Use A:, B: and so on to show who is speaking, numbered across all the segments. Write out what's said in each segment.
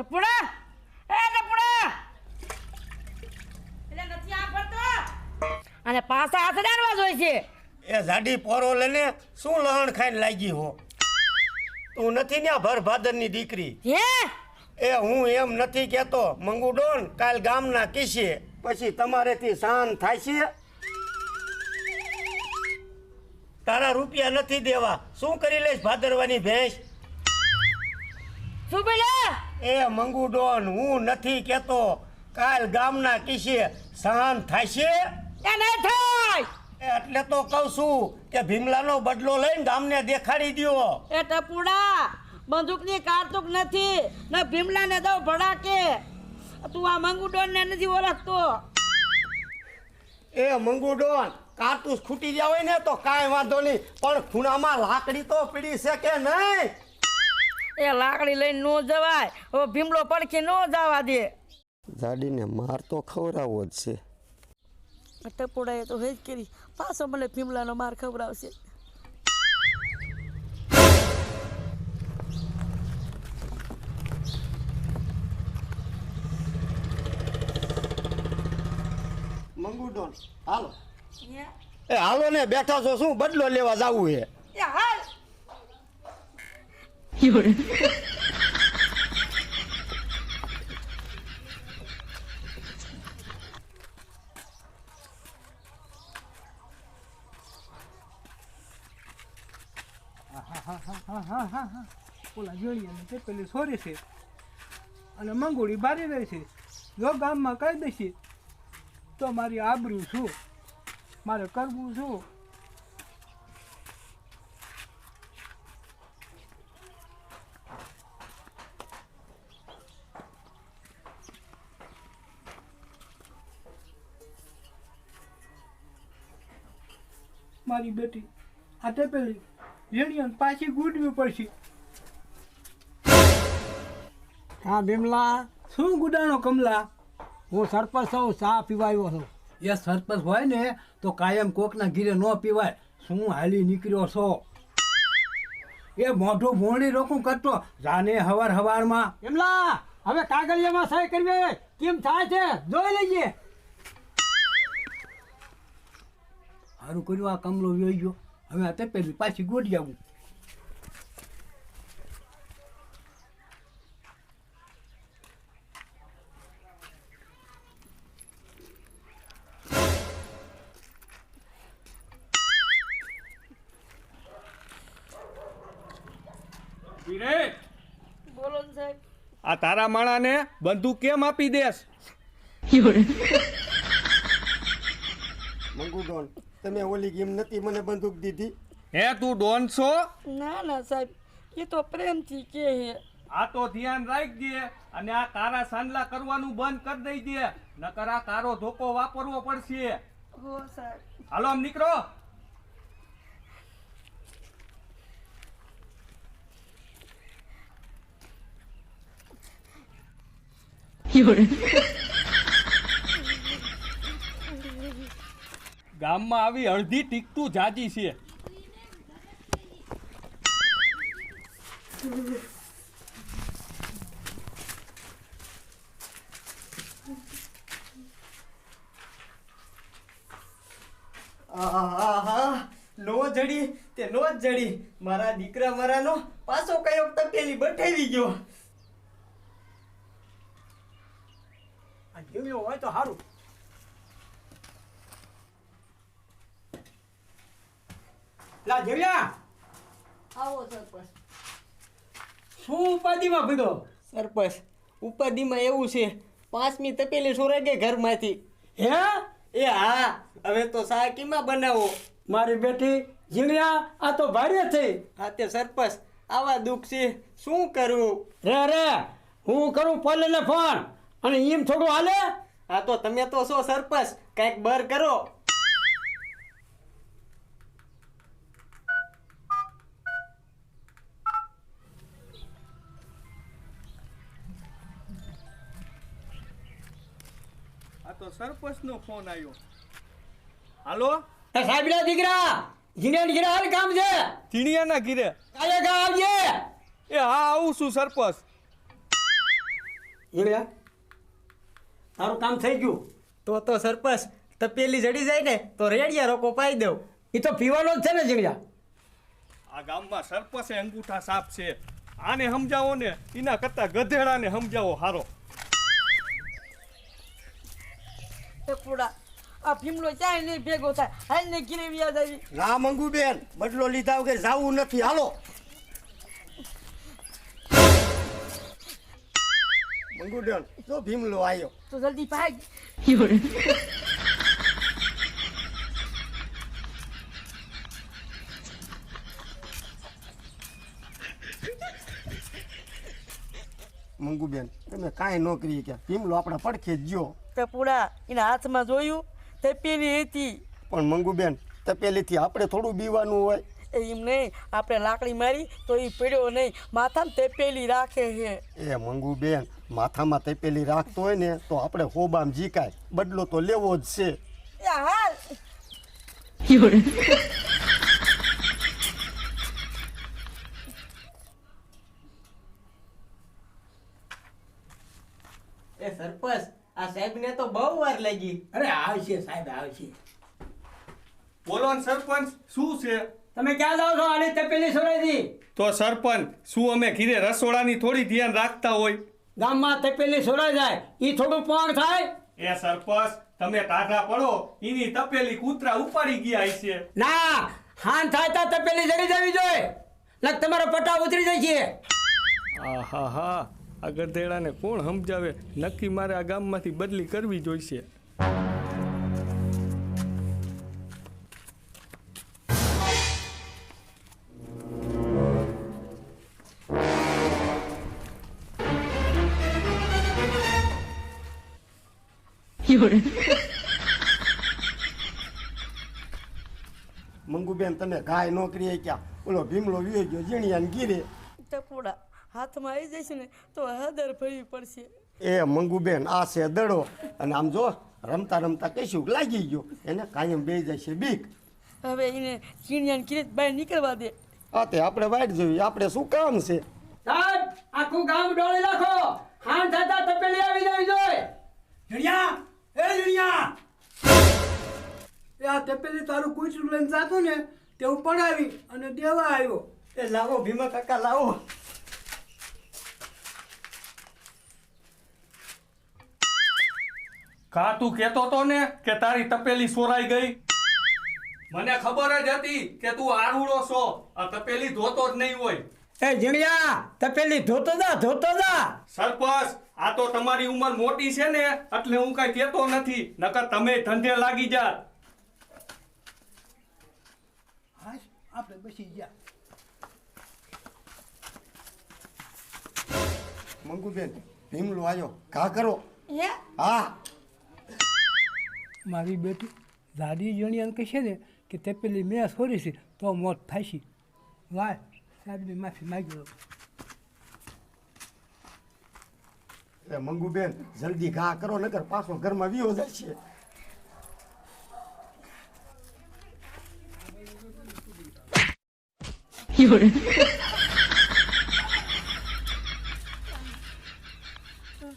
A: ટપુડા એ ટપુડા એટલે નથી આ ફરતો? અને પાછા હાથ ડાળવા જોઈએ છે.
B: એ જાડી પોરો લઈને શું લહણ ખાઈને લાગી હો? તું નથી ને ભર ભાદરની દીકરી.
A: હે?
B: એ હું એમ નથી કહેતો મંગુ ડોન કાલ ગામના કિસ્સે પછી તમારેથી શાન થાય છે તારા રૂપિયા નથી દેવા. શું કરી લઈશ ભાદરવાની ભેંસ?
A: શું બોલ્યા?
B: એ મંગુ ડોન હું નથી કેતો કાલ ગામના કિસ્સે સહન છે
A: એ નહીં થાય!
B: એટલે તો કહું છું કે ભીમલાનો બદલો લઈને ગામને દેખાડી દ્યો.
A: એ ટપુડા બંદૂકની કારતુક નથી ને ભીમલાને દઉં ભડાકે. તું આ મંગુડોનને નથી ઓળખતો.
B: એ મંગુ ડોન કારતૂસ ખૂટી હોય ને તો કાંઈ વાંધો નહીં પણ ખૂણામાં લાકડી તો પીડી છે કે નહીં?
A: એ લાકડી લઈને ન જવાય. હવે ભીમલો પડખી ન જવા દે.
B: જાડીને માર તો ખવડાવવો જ છે.
A: ટપોડાએ તો હેજ કરી. પાછો મને ભીમલાનો માર ખવડાવશે.
B: મંગુ ડોન હાલો એ હાલો ને બેઠા છો શું બદલો લેવા જવું છે
C: ઓલા જોડિયાને તે પેલી સોરે છે અને મંગોળી બારી રહી છે જો ગામમાં કહી દઈશે તો મારી આબરું શું મારે કરવું શું મારી બેટી. આ તે પેલી રેડિયન પાછી ગુડવી પડશે.
D: હા ભીમલા
C: શું ગુડાણો કમલા?
D: હું સરપંચ છું ચા પીવા આવ્યો છું.
C: એ સરપંચ હોય ને તો કાયમ કોકના ઘીરે ન પીવાય. શું હાલી નીકળ્યો છો? એ મોઢું ભોણી રોકું કરતો જાને હવાર હવારમાં.
D: એમલા હવે કાગળિયામાં સહી કરવી કેમ થાય છે? જોઈ લઈએ.
C: સારું કર્યું આ કમલો જોઈ ગયો. હવે આ તે પેલી પાછી ગોડી આવું
A: બોલો
E: આ તારા માણાને બંદૂક કેમ આપી દેસ
B: મંગુ ડોન તમે ઓલી ગેમ નથી મને બંદૂક દીધી?
E: હે તું ડોન છો?
A: ના ના સાહેબ. એ તો પ્રેમથી કે હે
E: આ તો ધ્યાન રાખજે અને આ કારા સાંડલા કરવાનું બંધ કરી દઈ દે. નકર આ કારો ધોકો વાપરવો પડશે.
A: હો સાહેબ.
E: હાલો આમ નીકળો. ગામમાં આવી અડધી ટીકતું જાજી છે.
B: આહાહા, નો જડી તે નો જડી. મારા દીકરા મારાનો પાછો કયો તપેલી બઠાવી ગયો.
D: આ જીવ્યો હોય તો સારું લા જીવ્યા
A: આવો સરપંચ.
D: શું ઉપાધિમાં ભીડો?
B: સરપંચ ઉપાધિમાં એવું છે પાંચમી તપેલી સોરાઈ ગઈ ઘરમાંથી?
D: હે?
B: એ હા હવે તો સા કીમાં બનાવો?
D: મારી બેટી જીવ્યા આ તો ભારે થઈ
B: હા તે સરપંચ આવા દુઃખ છે શું કરું?
D: રે રે હું કરું પોલીને ફોન અને એમ થોડું હાલે?
B: હા તો તમે તો છો સરપંચ કંઈક બર કરો.
E: તો સરપંચ નો ફોન આવ્યો હાલો?
D: સાહેબના દીકરા? જીને દીકરા હાલ કામ છે?
E: ચીણિયાના ઘીરે?
D: કાલે કા આવજે.
E: એ હા આવું છું સરપંચ.
D: તારું કામ થઈ ગયું?
F: તો તો સરપંચ તપેલી જડી જાય ને તો રેડિયા રોકો પાઈ દઉં.
D: એ તો પીવાનો જ છે ને જીણિયા
E: આ ગામમાં સરપંચે અંગૂઠા સાપ છે. આને સમજાવો ને એના કરતા ગધેડાને સમજાવો હારો.
A: પૂડા આ ભીમલો ક્યાંય નહીં ભેગો થાય. હાલ ને ઘીરે વ્યાજ આવી.
B: ના મંગુબેન બદલો લીધા વગર જાવું નથી. હાલો. મંગુબેન તો ભીમલો આવ્યો
A: તો જલ્દી ભાગ.
B: મંગુબેન તમે કાંઈ ન કરી કે ભીમલો આપણા પડખે જ ગયો.
A: તે પૂડા એના હાથમાં જોયું તે પેલી હતી.
B: પણ મંગુબેન તપેલીથી આપણે થોડું બીવાનું હોય.
A: એ એમ નહીં આપણે લાકડી મારી તો એ પડ્યો નહીં. માથામાં તે પેલી રાખે છે.
B: એ મંગુ બેન માથામાં તપેલી રાખતો હોય ને તો આપણે હોબામ જીકાય બદલો તો લેવો જ છે.
A: એ હાલ
F: એ સરપંચ ને તો બહુ વાર લાગી.
D: અરે આવશે સાહેબ આવશે.
E: બોલો ને સરપંચ શું છે?
D: તમે ક્યાં જાઓ છો? આની તપેલી સોરાઈ
E: તો સરપંચ શું અમે ઘીરે રસોડાની થોડી ધ્યાન રાખતા હોય?
D: ગામમાં તપેલી સોરાઈ જાય. ઈ થોડું પણ થાય.
E: એ સરપંચ તમે ટાઢા પડો. એની તપેલી કૂતરા ઉપાડી ગયા છે
D: ના હાન થાય તો તપેલી જડી જવી જોઈએ. લગ તમારો પટ્ટા ઉતરી જાય છે.
E: આહા હા આ ગધેડાને કોણ સમજાવે? નક્કી મારે આ ગામમાંથી બદલી કરવી જોઈશે.
B: મંગુબેન તમે ગાય નોકરી ક્યાં ઓલો ભીમલો વિયો ગયો જીણિયાને ગીરે
A: તે પૂડા હાથમાં આવી જશે ને તો હદર ભરવી પડશે.
B: એ મંગુબેન આ છે દડો. અને આમ જો રમતા રમતા કહીશું લાગી ગયો. એને કાયમ બે જાય છે બીક.
A: હવે એને ચીણિયાને કિરીટ બહાર નીકળવા દે.
B: આ તે આપણે વાઈટ જોયું આપણે શું કામ છે?
D: સાહેબ આખું ગામ ડોળી નાખો. હાન થતા તપેલી આવી જવી જોઈએ
C: જણિયા એ જણિયા એ આ તપેલી તારું કુચરું લઈને જાતું ને તે હું પડાવી અને દેવા આવ્યો.
B: એ લાવો ભીમા કાકા લાવો.
E: કા તું કહેતો તો ને કે તારી તપેલી સોરાઈ ગઈ? મને ખબર જ હતી કે તું આરુડો છો. આ તપેલી ધોતો જ નહીં હોય.
D: એ જીણિયા તપેલી ધોતો જા ધોતો જા.
E: સરપંચ આ તો તમારી ઉંમર મોટી છે ને એટલે હું કઈ કહેતો નથી. નકર તમે ધંધે લાગી જા
C: હાશ આપણે બસી ગયા.
B: મંગુબેન ભીમલો આવ્યો ઘા કરો.
A: હે?
B: હા.
C: મારી બેટી દાદી જણિયાને કહેશે ને કે તપેલી મેં છોડી છે તો મોત થાશી વાય સાહેબની માફી માગી લો.
B: મંગુબેન જલ્દી ઘા કરો નકર પાછો ઘરમાં વિયો જાય છે.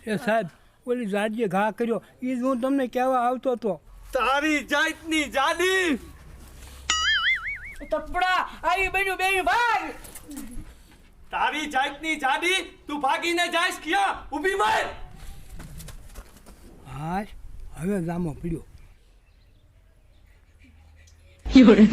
C: એ સાહેબ ઓલી જાડીએ ઘા કર્યો. એ જ હું તમને કહેવા આવતો હતો.
E: તારી જાતની જાડી.
A: તપડા આવી બન્યું બે ભાગ.
E: તારી જાતની જાડી તું ભાગીને જાઈશ ક્યાં? ઊભી માર.
C: હાશ હવે જામો પીડ્યો.
A: Fiore.